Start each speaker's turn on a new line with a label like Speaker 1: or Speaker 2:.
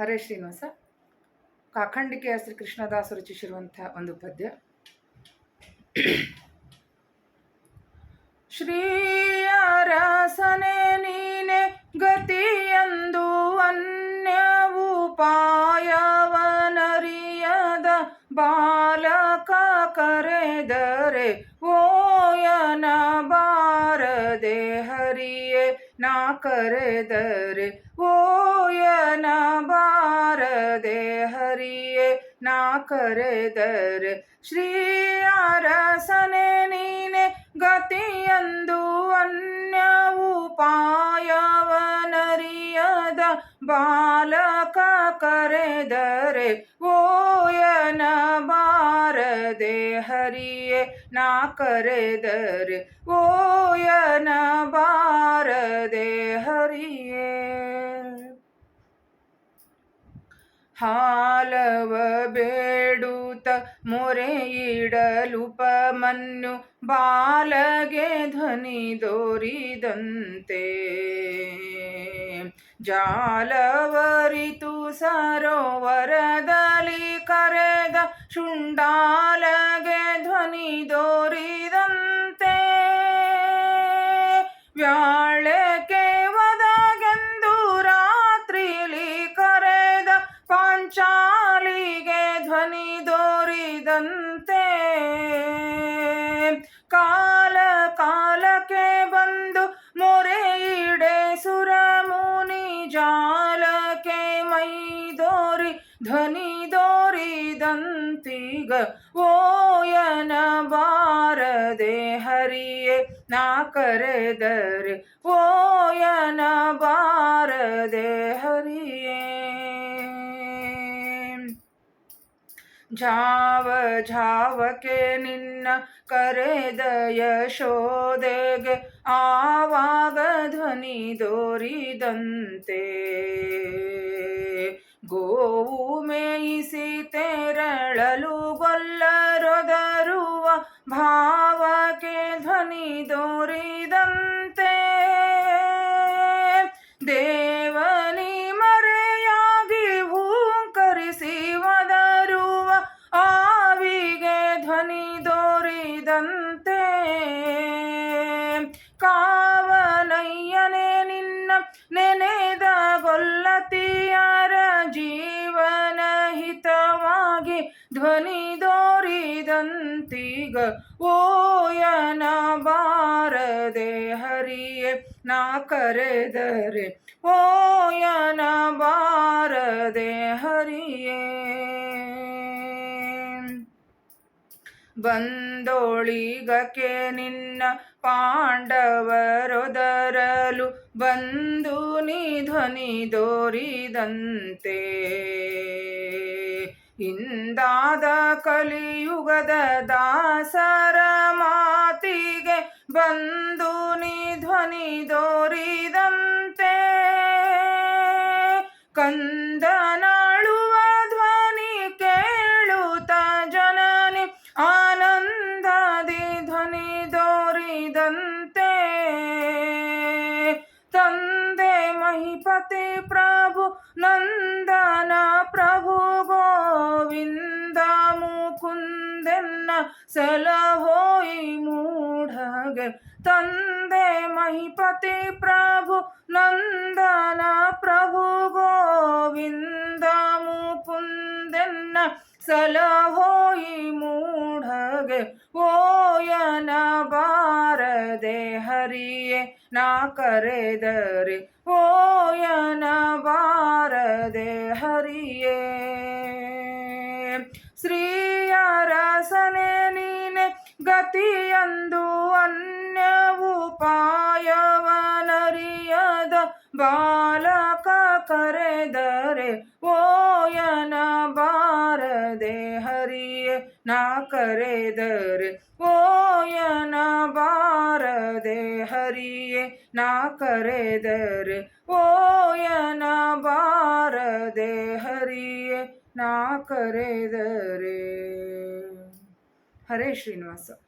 Speaker 1: ಹರೇ ಶ್ರೀನಿವಾಸ. ಕಾಖಂಡಿಕೆಯ ಶ್ರೀ ಕೃಷ್ಣದಾಸ ರಚಿಸಿರುವಂಥ ಒಂದು ಪದ್ಯ. ಶ್ರೀಯರಸನೆ ನೀನೆ ಗತಿಯಂದು ಅನ್ಯವು ಪಾಯವನರಿಯದ ಬಾಲಕ ಕರೆದರೆ ಓಯನ ಬಾರದೆ ಹರಿಯೇ ನಾ ಕರೆದರೆ ಓಯನ ಬಾರದೆ ಹರಿಯೇ, ನಾ ಕರೆದರೆ, ಶ್ರೀ ಅರಸನೆ ನೀನೆ, ಗತಿಯಂದು ಅನ್ಯವು ಪಾಯವನರಿಯದ ಬಾಲಕ ಕರೆದರೆ ಓಯನ ಬಾರದೆ ಹರಿಯೇ, ನಾ ಕರೆದರೆ ಓಯನ ಬೇಡುತ್ತ ಮೊರೆಯಿಡಲುಪಮನ್ಯು ಬಾಲಗೆ ಧ್ವನಿ ದೋರಿದಂತೆ. ಜಾಲವರಿತು ಸರೋವರದಲ್ಲಿ ಕರೆದ ಶುಂಡಾಲಗೆ ಧ್ವನಿ ದೋರಿದಂತೆ ಧ್ವನಿ ದೋರಿದಂತೀಗ ಓಯನ ಬಾರದೆ ಹರಿಯೇ ನಾ ಕರೆದರೆ ಓಯನ ಬಾರದೆ ಹರಿಯೇ ಝಾವ ಝಾವಕ್ಕೆ ನಿನ್ನ ಕರೆದ ಯಶೋದೆಗೆ ಆವಾಗ ಧ್ವನಿ ದೋರಿದಂತೆ ಗೋವು ಮೇಯಿಸಿ ತೆರಳಲು ಗೊಲ್ಲರೊದರುವ ಭಾವಕ್ಕೆ ಧ್ವನಿ ದೋರಿದಂತೆ. ದೇವನಿ ಮರೆಯಾಗಿ ಹೂಂಕರಿಸಿ ಒದರುವ ಆವಿಗೆ ಧ್ವನಿ ದೋರಿದಂತೆ. ಧ್ವನಿ ದೋರಿದಂತೀಗ ಓಯನ ಬಾರದೆ ಹರಿಯೇ, ನಾ ಕರೆದರೆ ಓಯನ ಬಾರದೆ ಹರಿಯೇ. ಬಂದೋಳಿಗಕ್ಕೆ ನಿನ್ನ ಪಾಂಡವರೊದರಲು ಬಂದು ನೀ ಧ್ವನಿ ದೋರಿದಂತೆ ಇಂದಾದ ಕಲಿಯುಗದ ದಾಸರ ಮಾತಿಗೆ ಬಂದು ನೀ ಧ್ವನಿ ದೋರಿದಂತೆ. ಕಂದನಾಳುವ ಧ್ವನಿ ಕೇಳುತ್ತ ಜನನಿ, ಆನಂದದಿ ಧ್ವನಿ ದೋರಿದಂತೆ. ತಂದೆ ಮಹಿಪತಿ ಪ್ರಭು ಪ್ರಭು ಗೋವಿಂದ ಮುಕುಂದೆನ್ನ ಸಲಹೋಯಿ ಮೂಢಗೆ ತಂದೆ ಮಹಿಪತಿ ಪ್ರಭು ನಂದನ ಪ್ರಭು ಗೋವಿಂದ ಮುಕುಂದೆನ್ನ ಸಲಹೋಯಿ ಮೂಢಗೆ ಓಯನ ಬಾರದೆ ಹರಿಯೇ ನಾ ಕರೆದರೆ ಓಯನ ಬಾರದೆ ಹರಿಯೇ ಶ್ರೀಯರಸನೆ ನೀನೆ ಗತಿಯಂದು ಅನ್ಯವು ಪಾಯವನರಿಯದ ಬಾಲಕ ಕರೆದರೆ ಓಯನ ಬಾರದೆ ಹರಿಯೇ, ನಾ ಕರೆದರೆ ಓಯನ ಬಾರದೆ ಹರಿಯೇ, ನಾ ಕರೆದರೆ ಓಯನ ಬಾರದೆ ಹರಿಯೇ. ನಾ ಕರೆದರೆ ಹರೇ ಶ್ರೀನಿವಾಸ.